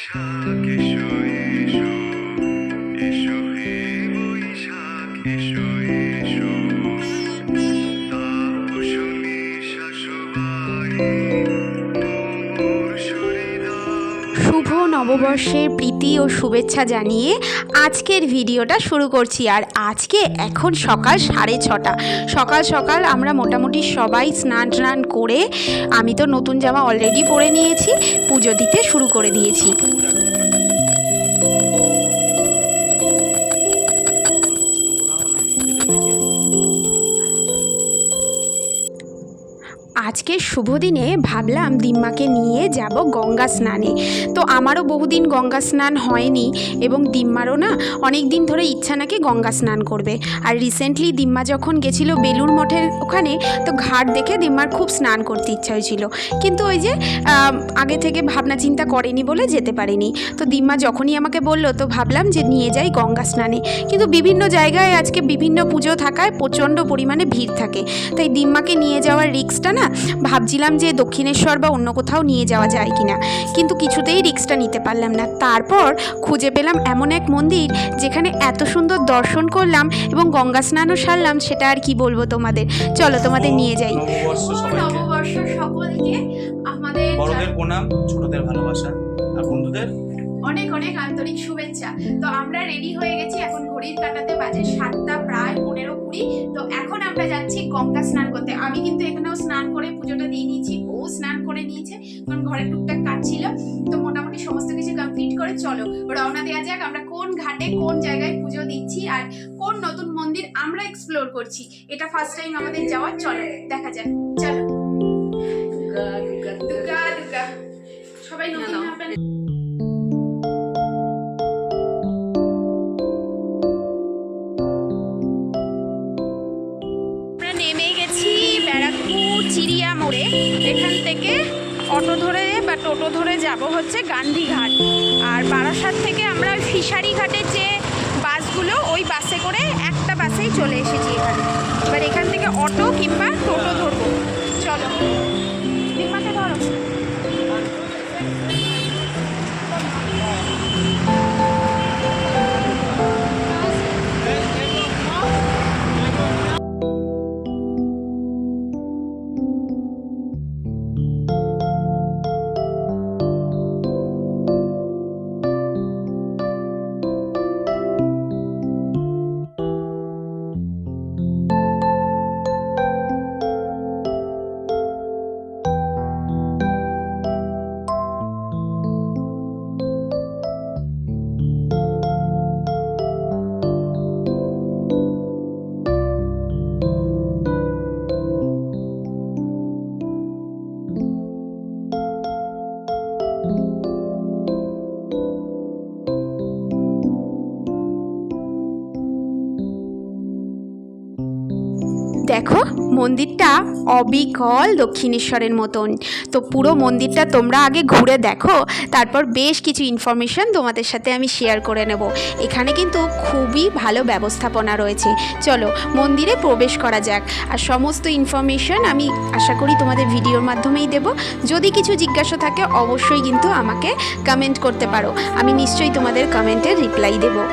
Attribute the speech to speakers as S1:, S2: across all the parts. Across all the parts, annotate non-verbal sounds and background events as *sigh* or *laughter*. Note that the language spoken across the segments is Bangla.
S1: বৈশাখ এসো
S2: নববর্ষের প্রীতি ও শুভেচ্ছা জানিয়ে আজকের ভিডিওটা শুরু করছি। আর আজকে এখন সকাল সাড়ে ছটা। সকাল সকাল আমরা মোটামুটি সবাই স্নান টান করে, আমি তো নতুন জামা অলরেডি পরে নিয়েছি, পুজো দিতে শুরু করে দিয়েছি। আজকের শুভ দিনে ভাবলাম দিম্মাকে নিয়ে যাব গঙ্গা স্নানে। তো আমারও বহুদিন গঙ্গা স্নান হয়নি এবং দিম্মারও না অনেক দিন ধরে ইচ্ছা নাকি গঙ্গা স্নান করবে। আর রিসেন্টলি দিম্মা যখন গেছিল বেলুর মঠের ওখানে, তো ঘাট দেখে দিম্মার খুব স্নান করতে ইচ্ছা হয়েছিল। কিন্তু ওই যে আগে থেকে ভাবনা চিন্তা করেনি বলে যেতে পারেনি। তো দিম্মা যখনই আমাকে বলল, তো ভাবলাম যে নিয়ে যাই গঙ্গা স্নানে। কিন্তু বিভিন্ন জায়গায় আজকে বিভিন্ন পুজো থাকায় প্রচণ্ড পরিমাণে ভিড় থাকে। তাই দিম্মাকে নিয়ে যাওয়ার রিক্সটা না ভাবছিলাম যে দক্ষিণেশ্বর বা অন্য কোথাও নিয়ে যাওয়া যায় কিনা কিন্তু কিছুতেই রিক্সটা নিতে পারলাম না। তারপর খুঁজে পেলাম এমন এক মন্দির যেখানে এত সুন্দর দর্শন করলাম এবং গঙ্গা স্নানও সারলাম সেটা আর কি বলব তোমাদের। চলো তোমাদের নিয়ে যাই।
S3: নববর্ষ সবাইকে।
S2: সকলকে আমাদের
S3: বড়দের প্রণাম ছোটদের ভালোবাসা আর বন্ধুদের।
S2: অনেক অনেক আন্তরিক শুভেচ্ছা। তো আমরা রেডি হয়ে গেছি এখন ঘড়ির কাটাতে বাজে সাতটা প্রায় পনেরো কুড়ি তো এখন আমরা যাচ্ছি গঙ্গা স্নান করতে। আমি কিন্তু এখানেও স্নান করে পুজোটা দিয়ে নিয়েছি ও স্নান করে নিয়েছে কারণ ঘরে টুকটাক কাজ ছিল। তো মোটামুটি সমস্ত কিছু কমপ্লিট করে চলো রওনা দেওয়া যাক আমরা কোন ঘাটে কোন জায়গায় পুজো দিচ্ছি আর কোন নতুন মন্দির আমরা এক্সপ্লোর করছি। এটা ফার্স্ট টাইম আমাদের যাওয়ার চলো দেখা যাক। চলো। সবাই নতুন মোড়ে এখান থেকে অটো ধরে বা টোটো ধরে যাব হচ্ছে গান্ধীঘাট আর বারাসাত থেকে আমরা ফিশারি ঘাটের যে বাসগুলো, ওই বাসে করে একটা বাসেই চলে এসেছি এখানে। এবার এখান থেকে অটো কিংবা টোটো ধরবো। মন্দিরটা অবিকল দক্ষিণেশ্বরের মতন। তো পুরো মন্দিরটা তোমরা আগে ঘুরে দেখো, তারপর বেশ কিছু ইনফরমেশন তোমাদের সাথে আমি শেয়ার করে নেব। এখানে কিন্তু খুবই ভালো ব্যবস্থাপনা রয়েছে। চলো, মন্দিরে প্রবেশ করা যাক। আর সমস্ত ইনফরমেশন আমি আশা করি তোমাদের ভিডিওর মাধ্যমেই দেব। যদি কিছু জিজ্ঞাসা থাকে, অবশ্যই কিন্তু আমাকে কমেন্ট করতে পারো। আমি নিশ্চয়ই তোমাদের কমেন্টের রিপ্লাই দেবো।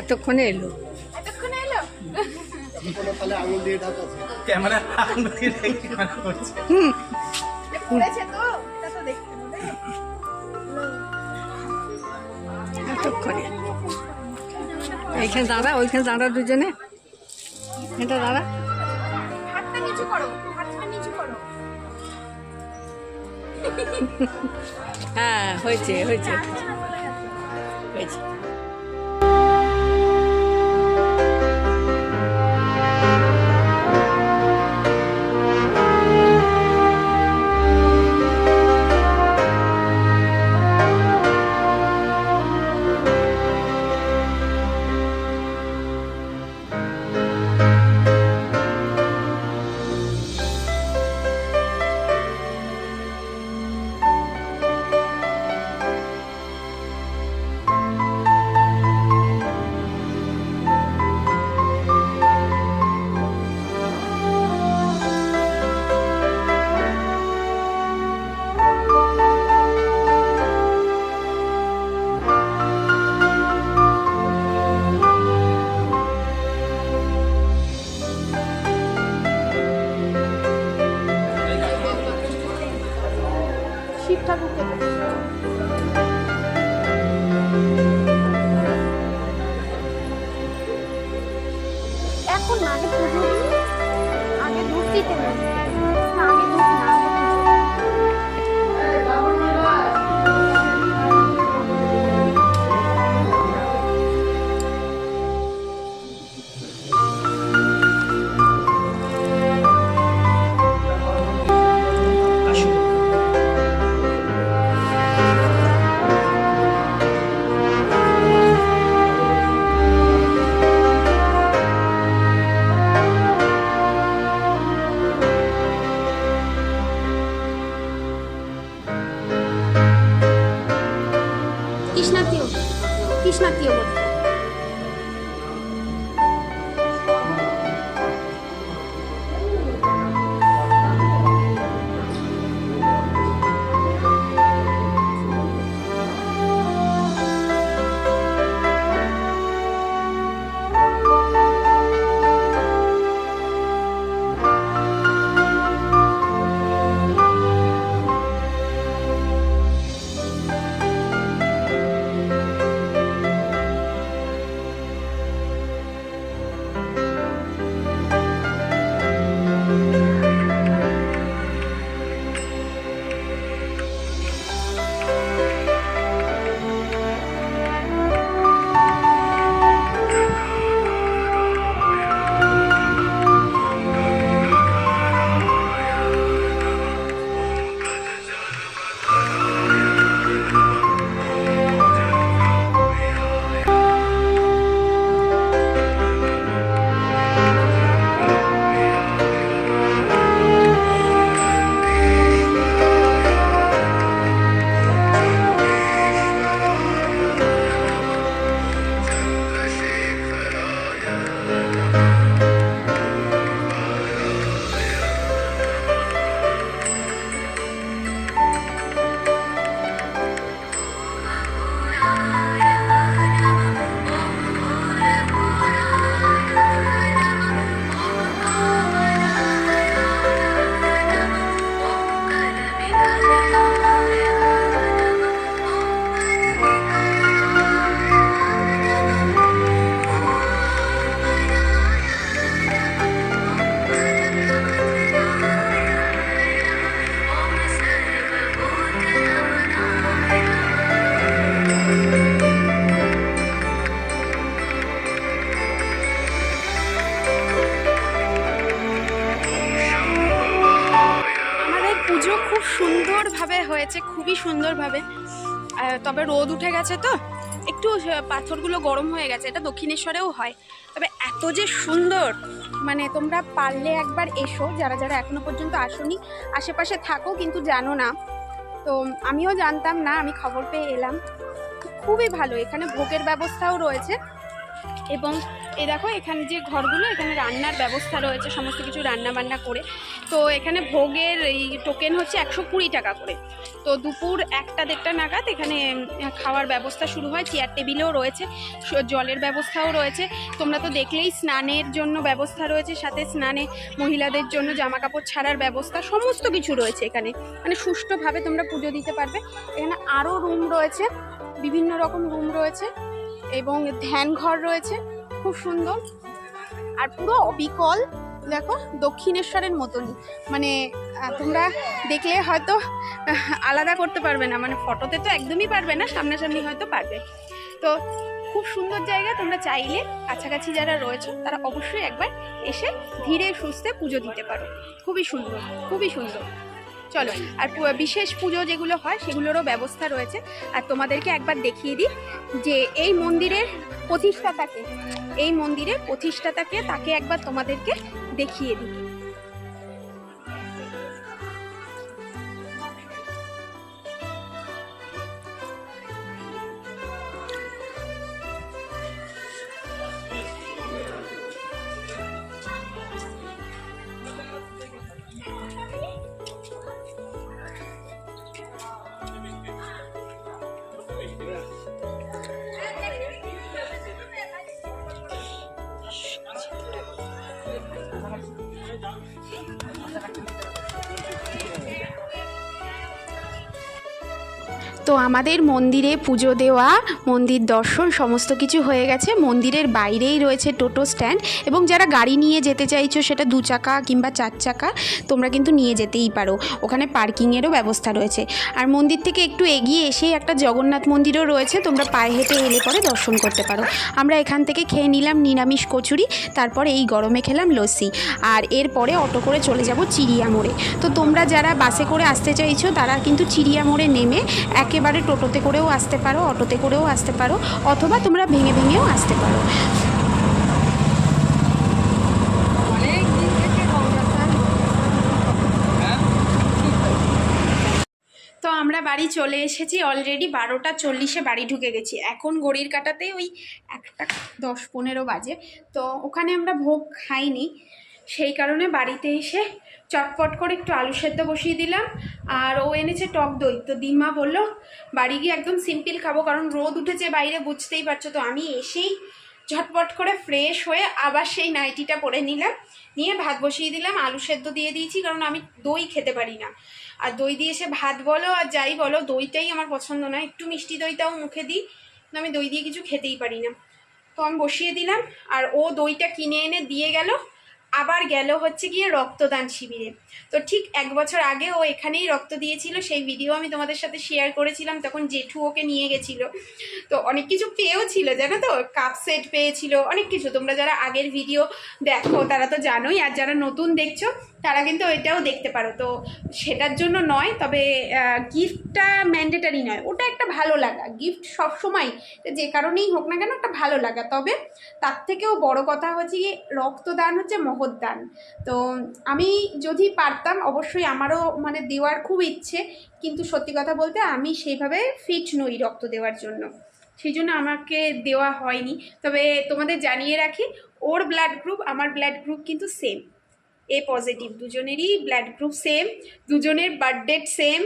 S4: এতক্ষণে এলো।
S5: এতক্ষণ এলো?
S3: ক্যামেরা আঙুল দিয়ে দেখে করছে।
S5: পড়েছে তো এটা তো দেখতে হবে।
S4: এতক্ষণে। এইখানে দাঁড়া ওইখানে দাঁড়া দুজনে। এটা দাঁড়া।
S5: হাতটা নিচু করো হাতটা নিচু করো।
S4: হ্যাঁ হয়েছে হয়েছে। হয়েছে।
S5: এখন আগে পুজো দিই আগে ধূপ দিতে কৃষ্ণাতীয় বলি তবে রোদ উঠে গেছে তো। একটু পাথরগুলো গরম হয়ে গেছে, এটা দক্ষিণেশ্বরেও হয়। তবে এত যে সুন্দর মানে তোমরা পারলে একবার এসো, যারা যারা এখনও পর্যন্ত আসনি, আশেপাশে থাকো, কিন্তু জানো না। তো, আমিও জানতাম না, আমি খবর পেয়ে এলাম। খুবই ভালো, এখানে ভোগের ব্যবস্থাও রয়েছে। এবং এই দেখো, এখানে যে ঘরগুলো, এখানে রান্নার ব্যবস্থা রয়েছে, সমস্ত কিছু রান্না বান্না করে। তো এখানে ভোগের এই টোকেন হচ্ছে একশো কুড়ি টাকা করে। তো দুপুর একটা দেড়টা নাগাদ এখানে খাওয়ার ব্যবস্থা শুরু হয় চেয়ার টেবিলও রয়েছে জলের ব্যবস্থাও রয়েছে। তোমরা তো দেখলেই স্নানের জন্য ব্যবস্থা রয়েছে, সাথে স্নানে মহিলাদের জন্য জামা কাপড় ছাড়ার ব্যবস্থা, সমস্ত কিছু রয়েছে এখানে। মানে সুষ্ঠুভাবে তোমরা পুজো দিতে পারবে। এখানে আরও রুম রয়েছে, বিভিন্ন রকম রুম রয়েছে। এবং ধ্যান ঘর রয়েছে, খুব সুন্দর। আর পুরো অবিকল, দেখো, দক্ষিণেশ্বরের মতনই মানে তোমরা দেখলে হয়তো আলাদা করতে পারবে না। মানে ফটোতে তো একদমই পারবে না, সামনাসামনি হয়তো পারবে। তো, খুব সুন্দর জায়গা, তোমরা চাইলে কাছাকাছি যারা রয়েছে, তারা অবশ্যই একবার এসে ধীরে সুস্থে পুজো দিতে পারো। খুবই সুন্দর খুবই সুন্দর। চলো, আর বিশেষ পুজো যেগুলো হয় সেগুলোরও ব্যবস্থা রয়েছে। আর তোমাদেরকে একবার দেখিয়ে দিই যে এই মন্দিরের প্রতিষ্ঠাতাকে, এই মন্দিরের প্রতিষ্ঠাতাকে তাকে একবার তোমাদেরকে দেখিয়ে দিই। তো আমাদের মন্দিরে পুজো দেওয়া, মন্দির দর্শন, সমস্ত কিছু হয়ে গেছে। মন্দিরের বাইরেই রয়েছে টোটো স্ট্যান্ড এবং যারা গাড়ি নিয়ে যেতে চাইছো, সেটা দু চাকা কিংবা চার চাকা, তোমরা কিন্তু নিয়ে যেতেই পারো। ওখানে পার্কিংয়েরও ব্যবস্থা রয়েছে। আর মন্দির থেকে একটু এগিয়ে এসেই একটা জগন্নাথ মন্দিরও রয়েছে, তোমরা পায়ে হেঁটে এলে পরে দর্শন করতে পারো। আমরা এখান থেকে খেয়ে নিলাম নিরামিষ কচুরি, তারপর এই গরমে খেলাম লস্যি। আর এরপরে অটো করে চলে যাব চিড়িয়া মোড়ে তো তোমরা যারা বাসে করে আসতে চাইছো, তারা কিন্তু চিড়িয়া মোড়ে নেমে একেবারে টোটোতে করেও আসতে পারো, অটোতে করেও আসতে পারো, অথবা তোমরা ভেঙে ভেঙেও আসতে পারো। তো আমরা বাড়ি চলে এসেছি অলরেডি বারোটা চল্লিশে বাড়ি ঢুকে গেছি। এখন ঘড়ির কাটাতে ওই একটা দশ পনেরো বাজে। তো ওখানে আমরা ভোগ খাইনি, সেই কারণে বাড়িতে এসে চটপট করে একটু আলু সেদ্ধ বসিয়ে দিলাম। আর ও এনেছে টক দই। তো দিমা বলল, বাড়ি গিয়ে একদম সিম্পল খাব, কারণ রোদ উঠেছে বাইরে, বুঝতেই পারছ তো। আমি এসেই ঝটপট করে ফ্রেশ হয়ে আবার সেই নাইটিটা পরে নিলাম। নিয়ে ভাত বসিয়ে দিলাম, আলু সেদ্ধ দিয়ে দিয়েছি, কারণ আমি দই খেতে পারি না। আর দই দিয়ে সে ভাত বলো আর যাই বলো, দইটাই আমার পছন্দ না। একটু মিষ্টি দইটাও মুখে দিই আমি দই দিয়ে কিছু খেতেই পারি না। তো আমি বসিয়ে দিলাম, আর ও দইটা কিনে এনে দিয়ে গেল। আবার গেল হচ্ছে গিয়ে রক্তদান শিবিরে। তো ঠিক এক বছর আগে ও এখানেই রক্ত দিয়েছিল, সেই ভিডিও আমি তোমাদের সাথে শেয়ার করেছিলাম, তখন জেঠু ওকে নিয়ে গেছিল। তো অনেক কিছু পেয়েও ছিল জানো তো? কাপ সেট পেয়েছিল, অনেক কিছু। তোমরা যারা আগের ভিডিও দেখো, তারা তো জানোই, আর যারা নতুন দেখছ তারা কিন্তু ওইটাও দেখতে পারো। তো সেটার জন্য নয়, তবে গিফটটা ম্যান্ডেটারি নয়। ওটা একটা ভালো লাগা। গিফট সবসময়, যে কারণেই হোক না কেন, একটা ভালো লাগা। তবে তার থেকেও বড় কথা হচ্ছে গিয়ে রক্তদান হচ্ছে মহৎদান। তো আমি যদি পারতাম, অবশ্যই আমারও মানে দেওয়ার খুব ইচ্ছে। কিন্তু সত্যি কথা বলতে, আমি সেইভাবে ফিট নই রক্ত দেওয়ার জন্য। সেই জন্য আমাকে দেওয়া হয়নি। তবে তোমাদের জানিয়ে রাখি, ওর ব্লাড গ্রুপ আমার ব্লাড গ্রুপ কিন্তু সেম এ পজিটিভ দুজনেরই ব্লাড গ্রুপ সেম দুজনের বার্থডে সেম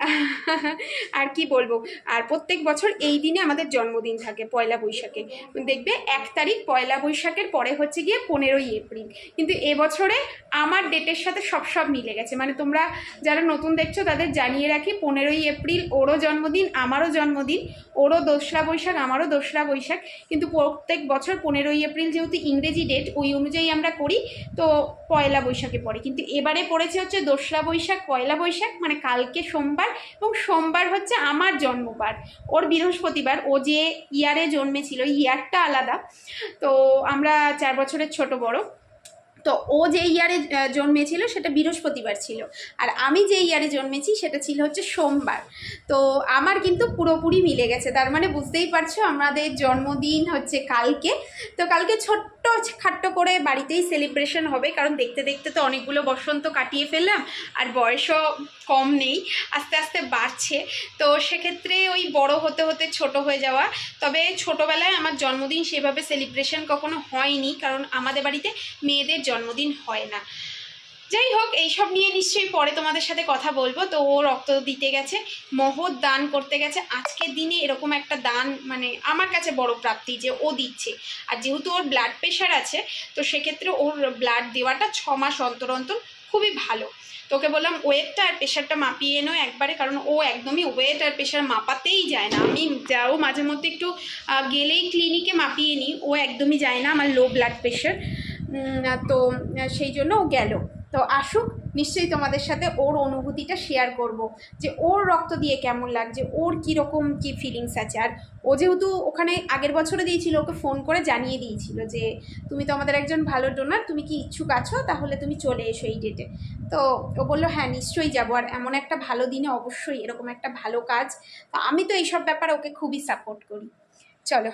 S5: *laughs* আর কি বলব? আর প্রত্যেক বছর এই দিনে আমাদের জন্মদিন থাকে, পয়লা বৈশাখে। দেখবে এক তারিখ পয়লা বৈশাখের পরে হচ্ছে গিয়ে পনেরোই এপ্রিল। কিন্তু এবছরে আমার ডেটের সাথে সব সব মিলে গেছে। মানে তোমরা যারা নতুন দেখছ, তাদের জানিয়ে রাখি, পনেরোই এপ্রিল ওরও জন্মদিন, আমারও জন্মদিন, ওরও দোসরা বৈশাখ, আমারও দোসরা বৈশাখ। কিন্তু প্রত্যেক বছর পনেরোই এপ্রিল যেহেতু ইংরেজি ডেট ওই অনুযায়ী আমরা করি, তো পয়লা বৈশাখে পড়ে। কিন্তু এবারে পড়েছে হচ্ছে দোসরা বৈশাখ, পয়লা বৈশাখ মানে কালকে সোমবার এবং সোমবার হচ্ছে আমার জন্মবার, ওর বৃহস্পতিবার, ও যে ইয়ারে জন্মেছিল ইয়ারটা আলাদা। তো আমরা চার বছরের ছোট বড়। তো ও যে ইয়ারে জন্মেছিল সেটা বৃহস্পতিবার ছিল। আর আমি যে ইয়ারে জন্মেছি সেটা ছিল হচ্ছে সোমবার। তো আমার কিন্তু পুরোপুরি মিলে গেছে। তার মানে বুঝতেই পারছ আমাদের জন্মদিন হচ্ছে কালকে। তো কালকে ছোট্ট
S2: খাট্ট করে বাড়িতেই সেলিব্রেশন হবে। কারণ দেখতে দেখতে তো অনেকগুলো বসন্ত কাটিয়ে ফেললাম আর বয়সও কম নেই, আস্তে আস্তে বাড়ছে। তো সেক্ষেত্রে ওই বড় হতে হতে ছোট হয়ে যাওয়া। তবে ছোটোবেলায় আমার জন্মদিন সেভাবে সেলিব্রেশন কখনো হয়নি, কারণ আমাদের বাড়িতে মেয়েদের জন্মদিন হয় না। যাই হোক, এইসব নিয়ে নিশ্চয়ই পরে তোমাদের সাথে কথা বলব। তো ও রক্ত দিতে গেছে, মহৎ দান করতে গেছে। আজকের দিনে এরকম একটা দান মানে আমার কাছে বড় প্রাপ্তি যে ও দিচ্ছে। আর যেহেতু ওর ব্লাড প্রেশার আছে, তো সেক্ষেত্রে ওর ব্লাড দেওয়াটা ছ মাস অন্তর অন্তর খুবই ভালো। তোকে বললাম ওয়েটটা আর প্রেশারটা মাপিয়ে এনো একবারে, কারণ ও একদমই ওয়েট আর প্রেশার মাপাতেই যায় না। আমি যাও মাঝে মধ্যে একটু গেলেই ক্লিনিকে মাপিয়ে নিই। ও একদমই যায় না আমার লো ব্লাড প্রেশার তো, সেই জন্য ও গেল। তো আসুক, নিশ্চয়ই তোমাদের সাথে ওর অনুভূতিটা শেয়ার করব যে ওর রক্ত দিয়ে কেমন লাগছে, ওর কীরকম কী ফিলিংস আছে। আর ও যেহেতু ওখানে আগের বছরে দিয়েছিল, ওকে ফোন করে জানিয়ে দিয়েছিল যে তুমি তো আমাদের একজন ভালো ডোনার তুমি কি ইচ্ছুক আছো? তাহলে তুমি চলে এসো এই ডেটে তো ও বলল হ্যাঁ নিশ্চয়ই যাব। আর এমন একটা ভালো দিনে অবশ্যই এরকম একটা ভালো কাজ। তো আমি তো এইসব ব্যাপারে ওকে খুবই সাপোর্ট করি। চলো।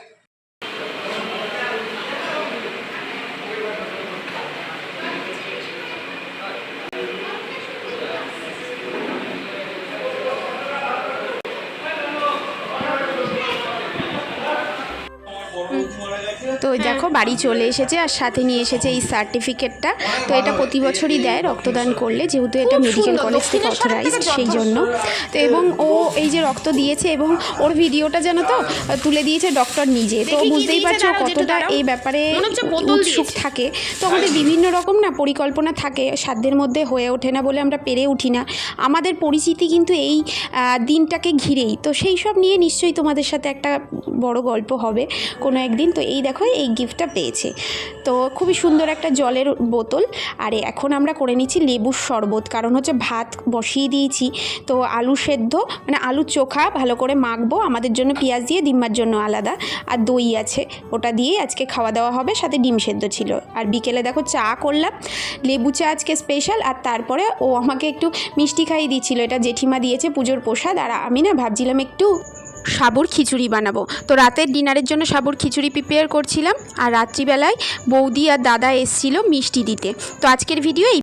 S2: তো দেখো বাড়ি চলে এসেছে আর সাথে নিয়ে এসেছে এই সার্টিফিকেটটা তো এটা প্রতি বছরই দেয় রক্তদান করলে যেহেতু এটা মেডিকেল কলেজ থেকে অথরাইজড সেই জন্য। তো এবং ও এই যে রক্ত দিয়েছে এবং ওর ভিডিওটা যেন তো তুলে দিয়েছে ডক্টর নিজে। তো বুঝতেই পারছ কতটা এই ব্যাপারে উৎসুক থাকে। তো আমাদের বিভিন্ন রকম না পরিকল্পনা থাকে সাধ্যের মধ্যে হয়ে ওঠে না বলে আমরা পেরে উঠি না। আমাদের পরিচিতি কিন্তু এই দিনটাকে ঘিরেই। তো সেই সব নিয়ে নিশ্চয়ই তোমাদের সাথে একটা বড় গল্প হবে কোনো একদিন। তো এই দেখো এই গিফটটা পেয়েছে। তো খুবই সুন্দর একটা জলের বোতল। আর, এখন আমরা করে নিচ্ছি লেবুর শরবত। কারণ হচ্ছে ভাত বসিয়ে দিয়েছি। তো আলু সেদ্ধ মানে আলু চোখা, ভালো করে মাখবো। আমাদের জন্য পেঁয়াজ দিয়ে ডিম্মার জন্য আলাদা। আর দই আছে, ওটা দিয়ে আজকে খাওয়া দাওয়া হবে। সাথে ডিম সেদ্ধ ছিল। আর বিকেলে দেখো চা করলাম। লেবু চা আজকে স্পেশাল আর তারপরে ও আমাকে একটু মিষ্টি খাইয়ে দিচ্ছিল। এটা জেঠিমা দিয়েছে পুজোর প্রসাদ। আর আমি না ভাবছিলাম একটু সাবুর খিচুড়ি বানাবো। তো রাতের ডিনারের জন্য সাবুর খিচুড়ি প্রিপেয়ার করছিলাম আর রাত্রিবেলায় বৌদি আর দাদা এসছিল মিষ্টি দিতে। তো আজকের ভিডিও